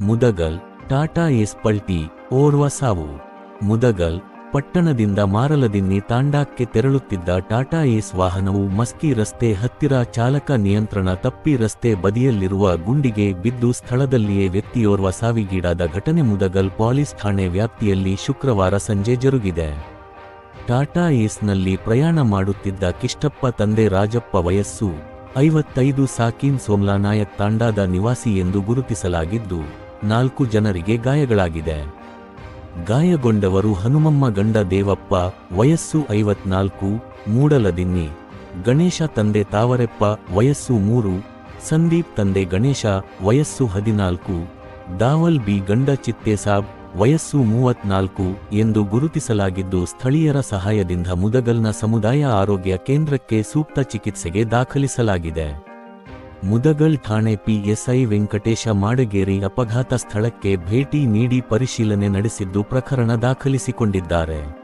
Mudgal Tata S ಪಲ್ಟಿ ಓರ್ವ ಸಾವು. ಮುದಗಲ್ ಪಟ್ಟಣದಿಂದ ಮಾರಲದಿನ್ನಿ ತಾಂಡಾಕ್ಕೆ ತೆರಳುತ್ತಿದ್ದ ಟಾಟಾ ಏಸ್ ವಾಹನವು ಮಸ್ಕಿ ರಸ್ತೆ ಹತ್ತಿರ ಚಾಲಕ ನಿಯಂತ್ರಣ ತಪ್ಪಿ ರಸ್ತೆ ಬದಿಯಲ್ಲಿರುವ ಗುಂಡಿಗೆ ಬಿದ್ದು ಸ್ಥಳದಲ್ಲಿಯೇ ವ್ಯಕ್ತಿಯೋರ್ವ ಸಾವಿಗೀಡಾದ ಘಟನೆ ಮುದಗಲ್ ಪೊಲೀಸ್ ಠಾಣೆ ವ್ಯಾಪ್ತಿಯಲ್ಲಿ ಶುಕ್ರವಾರ ಸಂಜೆ ಜರುಗಿದೆ. ಟಾಟಾ ಏಸ್ನಲ್ಲಿ ಪ್ರಯಾಣ ಮಾಡುತ್ತಿದ್ದ ಕಿಷ್ಟಪ್ಪ ತಂದೆ ರಾಜಪ್ಪ ವಯಸ್ಸು ಐವತ್ತೈದು ಸಾಕಿನ್ ಸೋಮ್ಲಾನಾಯಕ್ ತಾಂಡಾದ ನಿವಾಸಿ ಎಂದು ಗುರುತಿಸಲಾಗಿದ್ದು ನಾಲ್ಕು ಜನರಿಗೆ ಗಾಯಗಳಾಗಿದೆ. ಗಾಯಗೊಂಡವರು ಹನುಮಮ್ಮ ಗಂಡ ದೇವಪ್ಪ, ವಯಸ್ಸು ಐವತ್ನಾಲ್ಕು, ಮೂಡಲದಿನ್ನಿ, ಗಣೇಶ ತಂದೆ ತಾವರೆಪ್ಪ, ವಯಸ್ಸು ಮೂರು, ಸಂದೀಪ್ ತಂದೆ ಗಣೇಶ, ವಯಸ್ಸು ಹದಿನಾಲ್ಕು, ದಾವಲ್ ಬಿ ಗಂಡ ಚಿತ್ತೇಸಾಬ್ ವಯಸ್ಸು ಮೂವತ್ನಾಲ್ಕು ಎಂದು ಗುರುತಿಸಲಾಗಿದ್ದು ಸ್ಥಳೀಯರ ಸಹಾಯದಿಂದ ಮುದಗಲ್ನ ಸಮುದಾಯ ಆರೋಗ್ಯ ಕೇಂದ್ರಕ್ಕೆ ಸೂಕ್ತ ಚಿಕಿತ್ಸೆಗೆ ದಾಖಲಿಸಲಾಗಿದೆ. ಮುದಗಲ್ ಠಾಣೆ ಪಿಎಸ್ಐ ವೆಂಕಟೇಶ ಮಾಡಗೇರಿ ಅಪಘಾತ ಸ್ಥಳಕ್ಕೆ ಭೇಟಿ ನೀಡಿ ಪರಿಶೀಲನೆ ನಡೆಸಿದ್ದು ಪ್ರಕರಣ ದಾಖಲಿಸಿಕೊಂಡಿದ್ದಾರೆ.